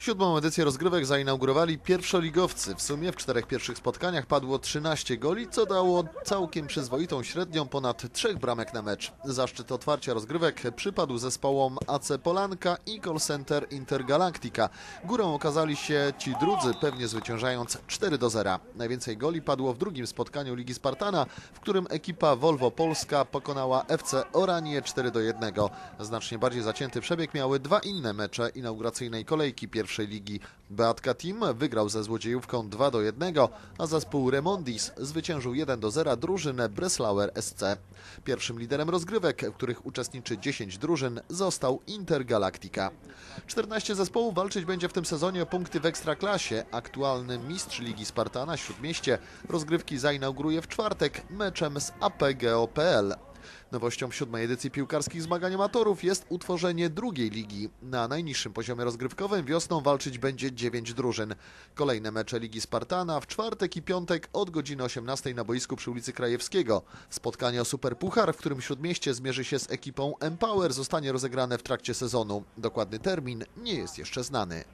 Siódmą edycję rozgrywek zainaugurowali pierwszoligowcy. W sumie w czterech pierwszych spotkaniach padło 13 goli, co dało całkiem przyzwoitą średnią ponad trzech bramek na mecz. Zaszczyt otwarcia rozgrywek przypadł zespołom AC Polanka i Call Center Intergalactica. Górą okazali się ci drudzy, pewnie zwyciężając 4 do 0. Najwięcej goli padło w drugim spotkaniu Ligi Spartana, w którym ekipa Volvo Polska pokonała FC Oranie 4 do 1. Znacznie bardziej zacięty przebieg miały dwa inne mecze inauguracyjnej kolejki pierwszej ligi. Beatka Team wygrał ze Złodziejówką 2 do 1, a zespół Remondis zwyciężył 1 do 0 drużynę Breslauer SC. Pierwszym liderem rozgrywek, w których uczestniczy 10 drużyn, został Intergalactica. 14 zespołów walczyć będzie w tym sezonie o punkty w Ekstraklasie. Aktualny mistrz Ligi Spartana Śródmieście rozgrywki zainauguruje w czwartek meczem z APGO.pl. Nowością siódmej edycji piłkarskich zmagań amatorów jest utworzenie drugiej ligi. Na najniższym poziomie rozgrywkowym wiosną walczyć będzie dziewięć drużyn. Kolejne mecze Ligi Spartana w czwartek i piątek od godziny 18 na boisku przy ulicy Krajewskiego. Spotkanie o Superpuchar, w którym Śródmieście zmierzy się z ekipą Empower zostanie rozegrane w trakcie sezonu. Dokładny termin nie jest jeszcze znany.